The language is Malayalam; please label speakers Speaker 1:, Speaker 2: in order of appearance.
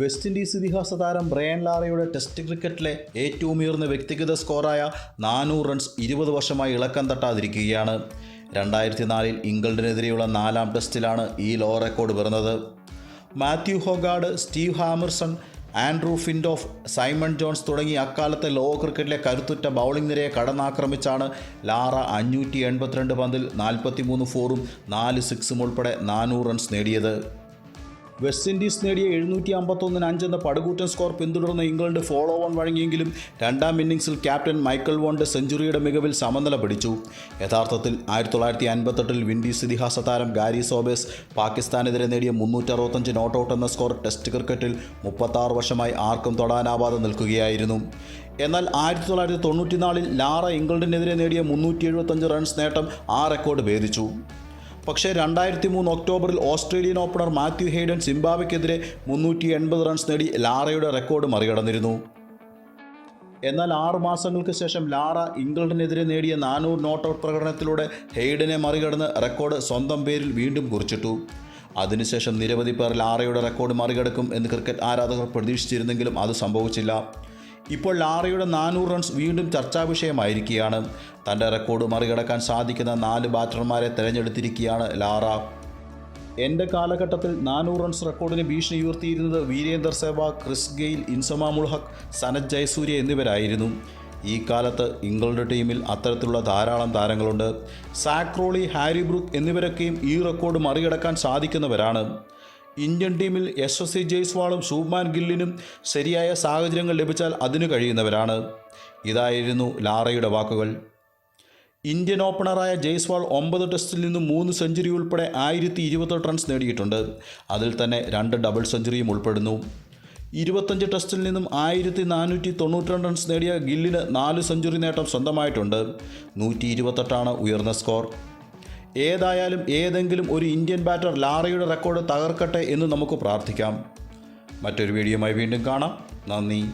Speaker 1: വെസ്റ്റ് ഇൻഡീസ് ഇതിഹാസ താരം ബ്രയൻ ലാറയുടെ ടെസ്റ്റ് ക്രിക്കറ്റിലെ ഏറ്റവും ഉയർന്ന വ്യക്തിഗത സ്കോറായ നാനൂറ് റൺസ് ഇരുപത് വർഷമായി ഇളക്കം തട്ടാതിരിക്കുകയാണ്. രണ്ടായിരത്തി നാലിൽ ഇംഗ്ലണ്ടിനെതിരെയുള്ള നാലാം ടെസ്റ്റിലാണ് ഈ ലോ റെക്കോർഡ് പിറന്നത്. Matthew Hoggard Steve Harmison Andrew Flintoff Simon Jones തുടങ്ങി അക്കാലത്തെ ലോ ക്രിക്കറ്റിലെ കരുത്തുറ്റ ബൗളിംഗ് നിരയെ കടന്നാക്രമിച്ചാണ് ലാറ അഞ്ഞൂറ്റി എൺപത്തിരണ്ട് പന്തിൽ നാൽപ്പത്തിമൂന്ന് ഫോറും നാല് സിക്സും ഉൾപ്പെടെ നാനൂറ് റൺസ് നേടിയത്. വെസ്റ്റ് ഇൻഡീസ് നേടിയ എഴുന്നൂറ്റി അമ്പത്തൊന്നിന് അഞ്ചെന്ന പടുകൂറ്റൻ സ്കോർ പിന്തുടർന്ന ഇംഗ്ലണ്ട് ഫോളോ ഓൺ വഴങ്ങിയെങ്കിലും രണ്ടാം ഇന്നിംഗ്സിൽ ക്യാപ്റ്റൻ മൈക്കൽ വോണ്ട് സെഞ്ചുറിയുടെ മികവിൽ സമനില പിടിച്ചു. യഥാർത്ഥത്തിൽ ആയിരത്തി തൊള്ളായിരത്തി അൻപത്തെട്ടിൽ വിൻഡീസ് ഇതിഹാസ താരം ഗാരി സോബേസ് പാകിസ്ഥാനെതിരെ നേടിയ മുന്നൂറ്ററുപത്തഞ്ച് നോട്ടൗട്ട് എന്ന സ്കോർ ടെസ്റ്റ് ക്രിക്കറ്റിൽ മുപ്പത്താറ് വർഷമായി ആർക്കും തൊടാനാവാതെ നിൽക്കുകയായിരുന്നു. എന്നാൽ ആയിരത്തി തൊള്ളായിരത്തി തൊണ്ണൂറ്റിനാലിൽ ലാറ ഇംഗ്ലണ്ടിനെതിരെ നേടിയ മുന്നൂറ്റി എഴുപത്തഞ്ച് റൺസ് നേട്ടം ആ റെക്കോർഡ് ഭേദിച്ചു. പക്ഷേ രണ്ടായിരത്തി മൂന്ന് ഒക്ടോബറിൽ ഓസ്ട്രേലിയൻ ഓപ്പണർ മാത്യു ഹെയ്ഡൻ സിംബാബ്വെക്കെതിരെ മുന്നൂറ്റി എൺപത് റൺസ് നേടി ലാറയുടെ റെക്കോർഡ് മറികടന്നിരുന്നു. എന്നാൽ ആറ് മാസങ്ങൾക്ക് ശേഷം ലാറ ഇംഗ്ലണ്ടിനെതിരെ നേടിയ നാനൂറ് നോട്ട് ഔട്ട് പ്രകടനത്തിലൂടെ ഹെയ്ഡനെ മറികടന്ന് റെക്കോർഡ് സ്വന്തം പേരിൽ വീണ്ടും കുറിച്ചിട്ടു. അതിനുശേഷം നിരവധി പേർ ലാറയുടെ റെക്കോർഡ് മറികടക്കും എന്ന് ക്രിക്കറ്റ് ആരാധകർ പ്രതീക്ഷിച്ചിരുന്നെങ്കിലും അത് സംഭവിച്ചില്ല. ഇപ്പോൾ ലാറയുടെ നാനൂറ് റൺസ് വീണ്ടും ചർച്ചാ വിഷയമായിരിക്കുകയാണ്. തന്റെ റെക്കോർഡ് മറികടക്കാൻ സാധിക്കുന്ന നാല് ബാറ്റർമാരെ തിരഞ്ഞെടുത്തിരിക്കുകയാണ് ലാറ. എന്റെ കാലഘട്ടത്തിൽ നാനൂറ് റൺസ് റെക്കോർഡിന് ഭീഷണി ഉയർത്തിയിരുന്നത് വീരേന്ദർ സെവാഗ് ക്രിസ് ഗെയിൽ ഇൻസമാ മുൾഹക് സനത് ജയസൂര്യ എന്നിവരായിരുന്നു. ഈ കാലത്ത് ഇംഗ്ലണ്ട് ടീമിൽ അത്തരത്തിലുള്ള ധാരാളം താരങ്ങളുണ്ട്. സാക്രോളി ഹാരി ബ്രൂക്ക് എന്നിവരൊക്കെയും ഈ റെക്കോർഡ് മറികടക്കാൻ സാധിക്കുന്നവരാണ്. ഇന്ത്യൻ ടീമിൽ യശസ്വി ജയ്സ്വാളും ശുഭ്മാൻ ഗില്ലിനും ശരിയായ സാഹചര്യങ്ങൾ ലഭിച്ചാൽ അതിനു കഴിയുന്നവരാണ്. ഇതായിരുന്നു ലാറയുടെ വാക്കുകൾ. ഇന്ത്യൻ ഓപ്പണറായ ജയ്സ്വാൾ ഒമ്പത് ടെസ്റ്റിൽ നിന്നും മൂന്ന് സെഞ്ചുറി ഉൾപ്പെടെ ആയിരത്തി ഇരുപത്തെട്ട് റൺസ് നേടിയിട്ടുണ്ട്. അതിൽ തന്നെ രണ്ട് ഡബിൾ സെഞ്ചുറിയും ഉൾപ്പെടുന്നു. ഇരുപത്തഞ്ച് ടെസ്റ്റിൽ നിന്നും ആയിരത്തി നാനൂറ്റി തൊണ്ണൂറ്റി റൺസ് നേടിയ ഗില്ലിന് നാല് സെഞ്ചുറി നേട്ടം സ്വന്തമായിട്ടുണ്ട്. നൂറ്റി ഇരുപത്തെട്ടാണ് ഉയർന്ന സ്കോർ. ഏതായാലും ഏതെങ്കിലും ഒരു ഇന്ത്യൻ ബാറ്റർ ലാറയുടെ റെക്കോർഡ് തകർക്കട്ടെ എന്ന് നമുക്ക് പ്രാർത്ഥിക്കാം. മറ്റൊരു വീഡിയോയുമായി വീണ്ടും കാണാം. നന്ദി.